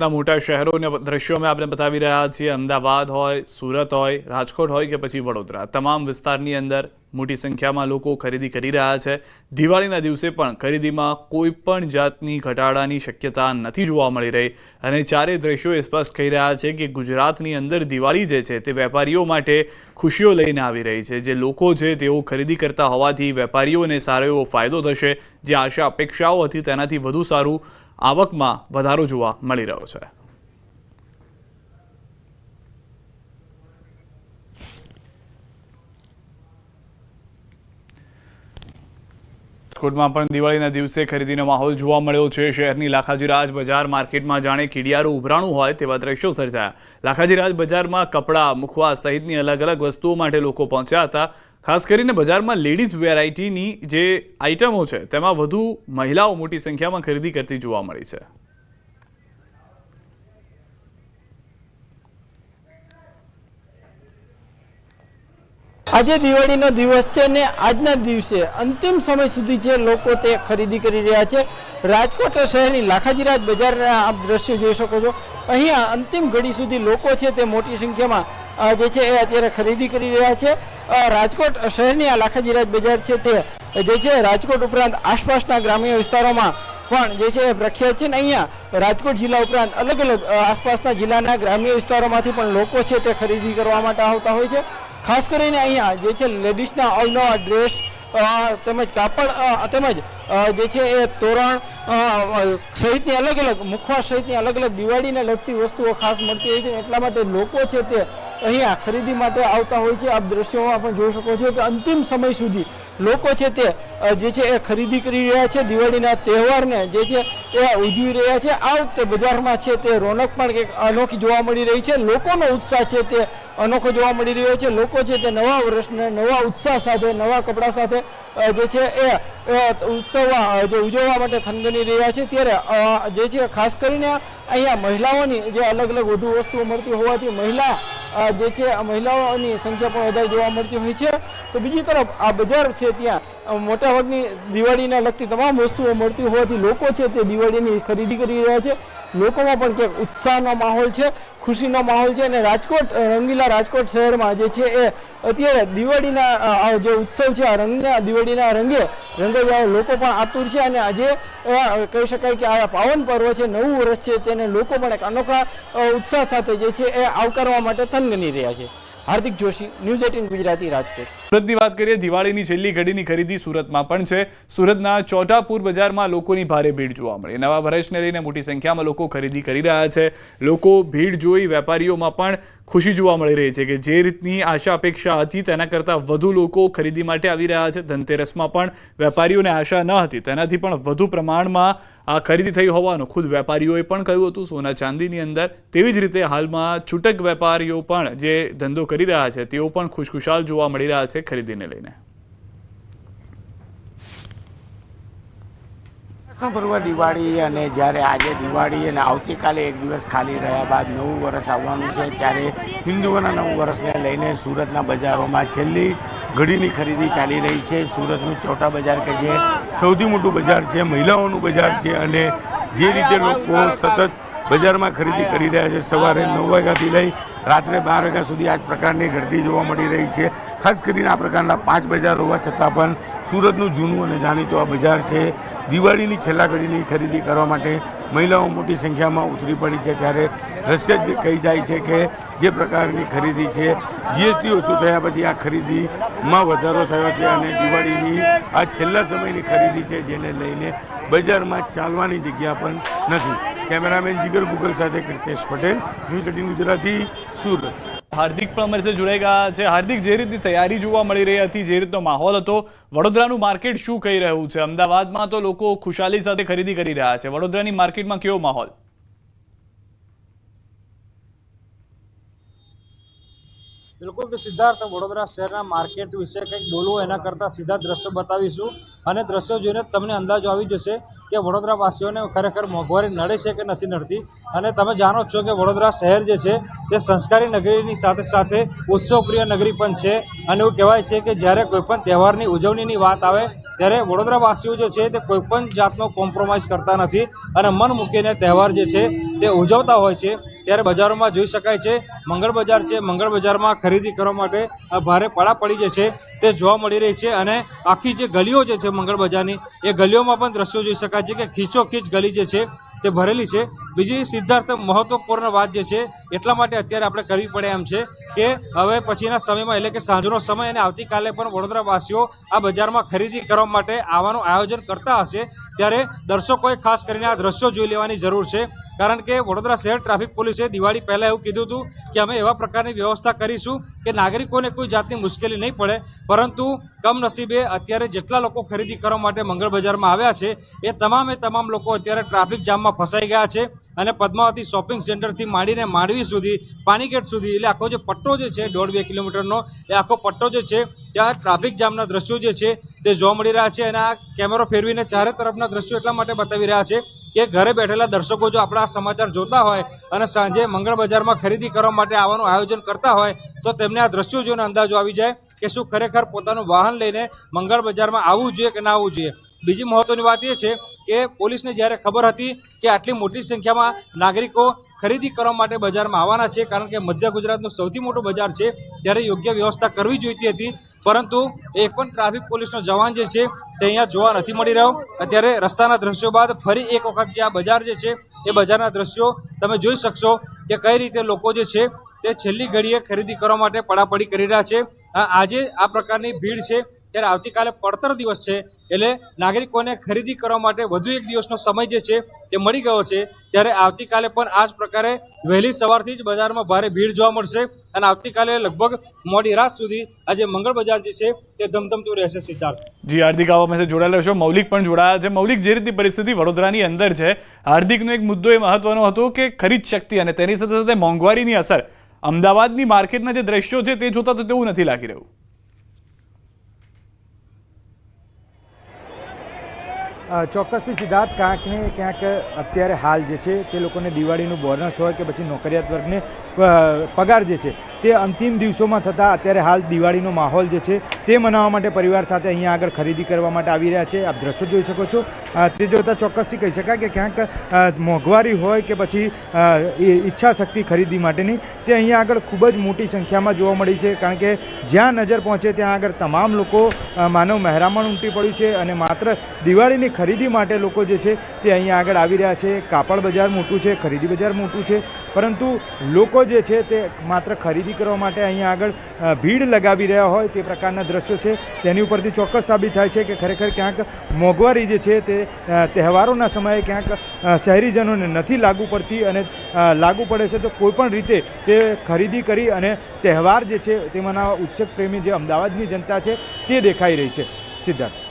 ના મોટા શહેરોના દ્રશ્યોમાં આપણે બતાવી રહ્યા છીએ. અમદાવાદ હોય, સુરત હોય, રાજકોટ હોય કે પછી વડોદરા. તમામ વિસ્તારની અંદર મોટી સંખ્યામાં લોકો ખરીદી કરી રહ્યા છે. દિવાળીના દિવસે પણ ખરીદીમાં કોઈ પણ જાતની ઘટાડાની શક્યતા નથી જોવા મળી રહી. અને ચારે દ્રશ્યો સ્પષ્ટ કહી રહ્યા છે કે ગુજરાતની અંદર દિવાળી જે છે તે વેપારીઓ માટે ખુશીઓ લઈને આવી રહી છે. જે લોકો છે તેઓ ખરીદી કરતા હોવાથી વેપારીઓને સારો એવો ફાયદો થશે. જે આશા, અપેક્ષાઓ હતી તેનાથી વધુ સારું આવકમાં વધારો જોવા મળી રહ્યો છે. રાજકોટમાં પણ દિવાળીના દિવસે ખરીદીનો માહોલ જોવા મળ્યો છે. શહેરની લાખાજીરાજ બજાર માર્કેટમાં જાણે કીડિયારું ઉભરાણું હોય તેવા દ્રશ્યો સર્જાયા. લાખાજીરાજ બજારમાં કપડાં મુખવા સહિતની અલગ અલગ વસ્તુઓ માટે લોકો પહોંચ્યા હતા. ખાસ કરીને બજારમાં લેડીઝ વેરાયટીની જે આઇટમો છે, તેમાં વધુ મહિલાઓ મોટી સંખ્યામાં ખરીદી કરતી જોવા મળી છે. આજે દિવાળીનો દિવસ છે ને આજના દિવસે અંતિમ સમય સુધી જે લોકો તે ખરીદી કરી રહ્યા છે, રાજકોટ શહેરની લાખાજીરાજ બજારના આપ દ્રશ્યો જોઈ શકો છો. અહીંયા અંતિમ ઘડી સુધી લોકો છે તે મોટી સંખ્યામાં જે છે એ અત્યારે ખરીદી કરી રહ્યા છે. રાજકોટ શહેરની આ લાખાજીરાજ બજાર છે તે, જે છે રાજકોટ ઉપરાંત આસપાસના ગ્રામ્ય વિસ્તારોમાં પણ જે છે એ પ્રખ્યાત છે ને અહીંયા રાજકોટ જિલ્લા ઉપરાંત અલગ અલગ આસપાસના જિલ્લાના ગ્રામ્ય વિસ્તારોમાંથી પણ લોકો છે તે ખરીદી કરવા માટે આવતા હોય છે. ખાસ કરીને અહીંયા જે છે લેડીઝના અવનવા ડ્રેસ તેમજ કાપડ તેમજ જે છે એ તોરણ સહિતની અલગ અલગ મુખવા સહિતની અલગ અલગ દિવાળીને લગતી વસ્તુઓ ખાસ મળતી હોય છે એટલા માટે લોકો છે તે અહીંયા ખરીદી માટે આવતા હોય છે. આપ દ્રશ્યોમાં પણ જોઈ શકો છો કે અંતિમ સમય સુધી લોકો છે તે જે છે એ ખરીદી કરી રહ્યા છે દિવાળીના તહેવારને, જે છે એ ઉજવી રહ્યા છે. આ વખતે બજારમાં છે તે રોનક પણ કંઈક અનોખી જોવા મળી રહી છે. લોકોનો ઉત્સાહ છે તે અનોખો જોવા મળી રહ્યો છે. લોકો છે તે નવા વર્ષને, નવા ઉત્સાહ સાથે, નવા કપડા સાથે જે છે એ એ ઉત્સવ જે ઉજવવા માટે થનગની રહ્યા છે. ત્યારે જે છે ખાસ કરીને અહીંયા મહિલાઓની જે અલગ અલગ વધુ વસ્તુઓ મળતી હોવાથી મહિલા જે છે, આ મહિલાઓની સંખ્યા પણ વધારે જોવા મળતી હોય છે. તો બીજી તરફ આ બજાર છે ત્યાં. મોટાભાગની દિવાળીને લગતી તમામ વસ્તુઓ મળતી હોવાથી લોકો છે તે દિવાળીની ખરીદી કરી રહ્યા છે. લોકોમાં પણ ક્યાંક ઉત્સાહનો માહોલ છે, ખુશીનો માહોલ છે અને રાજકોટ રંગીલા રાજકોટ શહેરમાં જે છે એ અત્યારે દિવાળીના જે ઉત્સવ છે, આ રંગના દિવાળીના રંગે રંગાઈ લોકો પણ આતુર છે અને આજે કહી શકાય કે આ પાવન પર્વ છે, નવું વર્ષ છે તેને લોકો પણ એક અનોખા ઉત્સાહ સાથે જે છે એ આવકારવા માટે થનગની રહ્યા છે. Hardik Joshi, news eighteen Gujarati Rajkot. સુરતની વાત કરીએ, દિવાળીની છેલ્લી ઘડીની ખરીદી સુરતમાં પણ છે. સુરતના ચોટાપુર બજારમાં લોકોની ભારે ભીડ જોવા મળી. નવા વર્ષને લઈને મોટી સંખ્યામાં લોકો ખરીદી કરી રહ્યા છે. લોકો ભીડ જોઈ વેપારીઓમાં પણ ખુશી જોવા મળી રહી છે કે જે રીતની આશા અપેક્ષા હતી તેના કરતાં વધુ લોકો ખરીદી માટે આવી રહ્યા છે. ધનતેરસમાં પણ વેપારીઓને આશા ન હતી, તેનાથી પણ વધુ પ્રમાણમાં આ ખરીદી થઈ હોવાનું ખુદ વેપારીઓએ પણ કહ્યું હતું. સોના ચાંદીની અંદર તેવી જ રીતે હાલમાં છૂટક વેપારીઓ પણ જે ધંધો કરી રહ્યા છે, તેઓ પણ ખુશખુશાલ જોવા મળી રહ્યા છે. ખરીદીને લઈને. પૂર્વ દિવાળી અને જ્યારે આજે દિવાળી અને આવતીકાલે એક દિવસ ખાલી રહ્યા બાદ નવું વર્ષ આવવાનું છે, ત્યારે હિન્દુઓના નવું વર્ષને લઈને સુરતના બજારોમાં છેલ્લી ઘડીની ખરીદી ચાલી રહી છે. સુરતનું ચોટા બજાર કે જે સૌથી મોટું બજાર છે, મહિલાઓનું બજાર છે અને જે રીતે લોકો સતત બજારમાં ખરીદી કરી રહ્યા છે. સવારે નવ વાગ્યાથી લઈ રાત્રે બાર વાગ્યા સુધી આ પ્રકારની ગરદી જોવા મળી રહી છે. ખાસ કરીને આ પ્રકારના પાંચ બજાર હોવા છતાં પણ સુરતનું જૂનું અને જાણીતું આ બજાર છે. દિવાળીની છેલ્લા ઘડીની ખરીદી કરવા માટે મહિલાઓ મોટી સંખ્યામાં ઉતરી પડી છે. ત્યારે દ્રશ્ય જ કહી જાય છે કે જે પ્રકારની ખરીદી છે, જીએસટી ઓછું થયા પછી આ ખરીદીમાં વધારો થયો છે અને દિવાળીની આ છેલ્લા સમયની ખરીદી છે, જેને લઈને બજારમાં ચાલવાની જગ્યા પણ નથી. કેમેરામેન જીગર ગુગલ સાથે કૃતેશ પટેલ, ન્યૂઝ એટીન ગુજરાતી, સુરત. હાર્દિક પણ અમારી સાથે જોડાઈ છે. હાર્દિક, જે રીતની તૈયારી જોવા મળી રહી હતી, જે રીતનો માહોલ હતો, વડોદરાનું માર્કેટ શું કહી રહ્યું છે? અમદાવાદમાં તો લોકો ખુશાલી સાથે ખરીદી કરી રહ્યા છે. વડોદરાની માર્કેટમાં કેવો માહોલ? બિલકુલ તો સિદ્ધાર્થ, વડોદરા શહેરના માર્કેટ વિશે કંઈક બોલવું એના કરતાં સીધા દ્રશ્યો બતાવીશું અને દ્રશ્યો જોઈને તમને અંદાજો આવી જશે કે વડોદરાવાસીઓને ખરેખર મોંઘવારી નડે છે કે નથી નડતી. અને તમે જાણો છો કે વડોદરા શહેર જે છે, તે સંસ્કારી નગરીની સાથે સાથે ઉત્સવપ્રિય નગરી પણ છે. અને એવું કહેવાય છે કે જ્યારે કોઈપણ તહેવારની ઉજવણીની વાત આવે ત્યારે વડોદરાવાસીઓ જે છે તે કોઈપણ જાતનો કોમ્પ્રોમાઇઝ કરતા નથી અને મન મૂકીને તહેવાર જે છે તે ઉજવતા હોય છે. ત્યારે બજારોમાં જોઈ શકાય છે, મંગળ બજાર છે, મંગળ બજારમાં ખરીદી કરવા માટે ભારે ભારે પડાપડી જે છે તે જોવા મળી રહી છે અને આખી જે ગલીઓ જે છે મંગળ બજારની, એ ગલીઓમાં પણ દ્રશ્યો જોઈ શકાય છે કે ખીચોખીચ ગલી જે છે તે ભરેલી છે. બીજી સિદ્ધાર્થ મહત્વપૂર્ણ વાત જે છે, એટલા માટે અત્યારે આપણે કરવી પડે એમ છે કે હવે પછીના સમયમાં એટલે કે સાંજનો સમય અને આવતીકાલે પણ વડોદરાવાસીઓ આ બજારમાં ખરીદી કરવા માટે આવવાનું આયોજન કરતા હશે, ત્યારે દર્શકોએ ખાસ કરીને આ દ્રશ્યો જોઈ લેવાની જરૂર છે. કારણ કે વડોદરા શહેર ટ્રાફિક પોલીસે દિવાળી પહેલાં એવું કીધું હતું કે અમે એવા પ્રકારની વ્યવસ્થા કરીશું કે નાગરિકોને કોઈ જાતની મુશ્કેલી નહીં પડે, પરંતુ કમનસીબે અત્યારે જેટલા લોકો ખરીદી કરવા માટે મંગળ બજારમાં આવ્યા છે, એ તમામે તમામ લોકો અત્યારે ટ્રાફિક જામમાં ફસાઈ ગયા છે. અને પદ્માવતી શોપિંગ સેન્ટરથી માંડીને માંડવી સુધી પાણીગેટ સુધી, એટલે આખો જે પટ્ટો જે છે, દોઢ બે કિલોમીટરનો, એ આખો પટ્ટો જે છે, ત્યાં ટ્રાફિક જામના દ્રશ્યો જે છે, તે જોવા મળી રહ્યા છે અને આ કેમેરો ફેરવીને ચારે તરફના દ્રશ્યો એટલા માટે બતાવી રહ્યા છે કે ઘરે બેઠેલા દર્શકો જો આપણા સમાચાર જોતા હોય અને સાંજે મંગળ બજારમાં ખરીદી કરવા માટે આવવાનું આયોજન કરતા હોય, તો તેમને આ દ્રશ્યો જોઈને અંદાજો આવી જાય કે શું ખરેખર પોતાનું વાહન લઈને મંગળ બજારમાં આવવું જોઈએ કે ના આવવું જોઈએ. બીજી મહત્વની વાત એ છે કે પોલીસને જ્યારે ખબર હતી કે આટલી મોટી સંખ્યામાં નાગરિકો ખરીદી કરવા માટે બજારમાં આવવાના છે, કારણ કે મધ્ય ગુજરાતનું સૌથી મોટું બજાર છે, ત્યારે યોગ્ય વ્યવસ્થા કરવી જોઈતી હતી. પરંતુ એક પણ ટ્રાફિક પોલીસનો જવાન જે છે, તે અહીંયા જોવા નથી મળી રહ્યો. અત્યારે રસ્તાના દ્રશ્યો બાદ ફરી એક વખત જે આ બજાર જે છે, એ બજારના દ્રશ્યો તમે જોઈ શકશો કે કઈ રીતે લોકો જે છે, તે છેલ્લી ઘડીએ ખરીદી કરવા માટે પડાપડી કરી રહ્યા છે. આજે આ પ્રકારની ભીડ છે ત્યારે આવતીકાલે પડતર દિવસ છે. એટલે નાગરિકોને ખરીદી કરવા માટે વધુ એક દિવસનો સમય જે છે તે મળી ગયો છે. ત્યારે આવતીકાલે પણ આ જ પ્રકારે વહેલી સવારથી જ બજારમાં ભારે ભીડ જોવા મળશે અને આવતીકાલે લગભગ મોડી રાત સુધી આજે મંગળ બજાર જે છે તે ધમધમતું રહેશે સિદ્ધાર્થ. જી, હાર્દિક આવા મેસેજ જોડાયેલો છો. મૌલિક પણ જોડાયા છે. મૌલિક, જે રીતની પરિસ્થિતિ વડોદરાની અંદર છે, હાર્દિકનો એક મુદ્દો એ મહત્વનો હતો કે ખરીદ શક્તિ અને તેની સાથે સાથે મોંઘવારીની અસર. અમદાવાદની માર્કેટના જે દ્રશ્યો છે તે જોતા તો તેવું નથી લાગી રહ્યું. ચોક્કસથી સિદ્ધાર્થ, ક્યાંક ને ક્યાંક અત્યારે હાલ જે છે તે લોકોને દિવાળીનું બોનસ હોય કે પછી નોકરિયાત વર્ગને પગાર જે છે, તે અંતિમ દિવસોમાં થતાં અત્યારે હાલ દિવાળીનો માહોલ જે છે, તે મનાવવા માટે પરિવાર સાથે અહીંયા આગળ ખરીદી કરવા માટે આવી રહ્યા છે. આપ દ્રશ્યો જોઈ શકો છો. તે જોતાં ચોક્કસથી કહી શકાય કે ક્યાંક મોંઘવારી હોય કે પછી ઈચ્છાશક્તિ ઈચ્છા શક્તિ ખરીદી માટેની તે અહીંયા આગળ ખૂબ જ મોટી સંખ્યામાં જોવા મળી છે. કારણ કે જ્યાં નજર પહોંચે ત્યાં આગળ તમામ લોકો માનવ મહેરામણ ઉમટી પડ્યું છે અને માત્ર દિવાળીની ખરીદી માટે લોકો જે છે, તે અહીંયા આગળ આવી રહ્યા છે. કાપડ બજાર મોટું છે, ખરીદી બજાર મોટું છે. પરંતુ લોકો જે છે તે માત્ર ખરીદી કરવા માટે અહીંયા આગળ ભીડ લગાવી રહ્યા હોય તે પ્રકારના દ્રશ્યો છે. તેની ઉપરથી ચોક્કસ સાબિત થાય છે કે ખરેખર ક્યાંક મોંઘવારી જે છે તે તહેવારોના સમયે ક્યાંક શહેરીજનોને નથી લાગુ પડતી અને લાગુ પડે છે તો કોઈપણ રીતે તે ખરીદી કરી અને તહેવાર જે છે તેમાંના ઉત્સુક પ્રેમી જે અમદાવાદની જનતા છે તે દેખાઈ રહી છે. સિદ્ધાર્થ.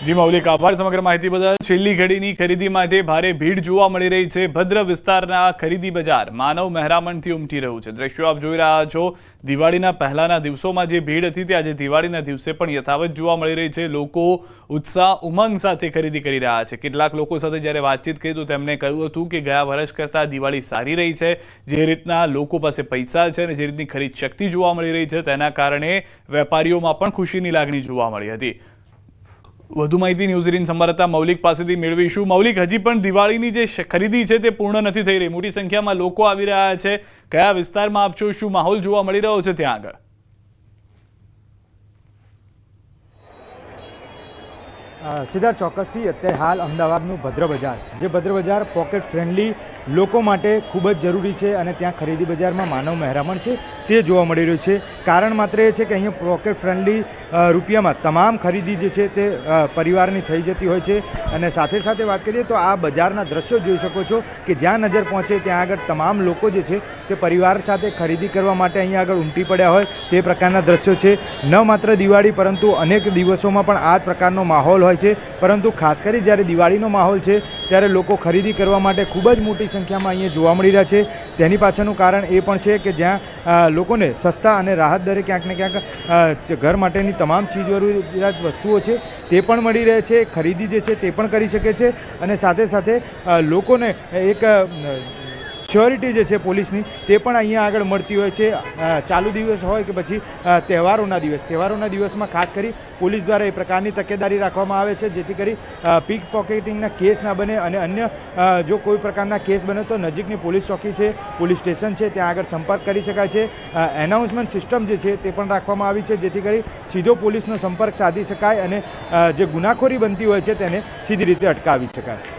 જી, મૌલિક, આભાર સમગ્ર માહિતી બદલ. છેલ્લી ઘડીની ખરીદી માટે ભારે ભીડ જોવા મળી રહી છે. ભદ્ર વિસ્તારના ખરીદી બજાર માનવ મહેરામણથી ઉમટી રહ્યું છે. દ્રશ્યો આપ જોઈ રહ્યા છો. દિવાળીના પહેલાના દિવસોમાં જે ભીડ હતી તે આજે દિવાળીના દિવસે પણ યથાવત જોવા મળી રહી છે. લોકો ઉત્સાહ, ઉમંગ સાથે ખરીદી કરી રહ્યા છે. કેટલાક લોકો સાથે જ્યારે વાતચીત કરી તો તેમણે કહ્યું હતું કે ગયા વર્ષ કરતાં દિવાળી સારી રહી છે. જે રીતના લોકો પાસે પૈસા છે અને જે રીતની ખરીદ શક્તિ જોવા મળી રહી છે, તેના કારણે વેપારીઓમાં પણ ખુશીની લાગણી જોવા મળી હતી. વધુ માહિતી ન્યૂઝ એટીન સંવાદદાતા મૌલિક પાસેથી મેળવીશું. મૌલિક, હજી પણ દિવાળીની જે ખરીદી છે તે પૂર્ણ નથી થઈ રહી. મોટી સંખ્યામાં લોકો આવી રહ્યા છે. કયા વિસ્તારમાં આપ છો? શું માહોલ જોવા મળી રહ્યો છે ત્યાં આગળ? સીધા ચોક્કસથી અત્યારે હાલ અમદાવાદનું ભદ્ર બજાર જે ભદ્ર બજાર પોકેટ ફ્રેન્ડલી લોકો માટે ખૂબ જ જરૂરી છે અને ત્યાં ખરીદી બજારમાં માનવ મહેરામણ છે, તે જોવા મળી રહ્યું છે. કારણ માત્ર એ છે કે અહીંયા પોકેટ ફ્રેન્ડલી રૂપિયામાં તમામ ખરીદી જે છે તે પરિવારની થઈ જતી હોય છે. અને સાથે સાથે વાત કરીએ તો આ બજારના દ્રશ્યો જોઈ શકો છો કે જ્યાં નજર પહોંચે ત્યાં આગળ તમામ લોકો જે છે તે પરિવાર સાથે ખરીદી કરવા માટે અહીંયા આગળ ઉમટી પડ્યા હોય તે પ્રકારના દ્રશ્યો છે. ન માત્ર દિવાળી પરંતુ અનેક દિવસોમાં પણ આ પ્રકારનો માહોલ હોય છે. પરંતુ ખાસ કરી જ્યારે દિવાળીનો માહોલ છે, ત્યારે લોકો ખરીદી કરવા માટે ખૂબ જ મોટી સંખ્યામાં અહીંયા જોવા મળી રહ્યા છે. તેની પાછળનું કારણ એ પણ છે કે જ્યાં લોકોને સસ્તા અને રાહત દરે ક્યાંક ને ક્યાંક ઘર માટેની તમામ ચીજ જરૂરિયાત વસ્તુઓ છે તે પણ મળી રહે છે. ખરીદી જે છે તે પણ કરી શકે છે અને સાથે સાથે લોકોને એક સિક્યોરિટી જે છે પોલીસની, તે પણ અહીંયા આગળ મળતી હોય છે. ચાલુ દિવસ હોય કે પછી તહેવારોના દિવસ. તહેવારોના દિવસમાં ખાસ કરી પોલીસ દ્વારા એ પ્રકારની તકેદારી રાખવામાં આવે છે, જેથી કરી પીક પોકેટિંગના કેસ ના બને અને અન્ય જો કોઈ પ્રકારના કેસ બને તો નજીકની પોલીસ ચોકી છે, પોલીસ સ્ટેશન છે, ત્યાં આગળ સંપર્ક કરી શકાય છે. એનાઉન્સમેન્ટ સિસ્ટમ જે છે તે પણ રાખવામાં આવી છે, જેથી કરી સીધો પોલીસનો સંપર્ક સાધી શકાય અને જે ગુનાખોરી બનતી હોય છે તેને સીધી રીતે અટકાવી શકાય.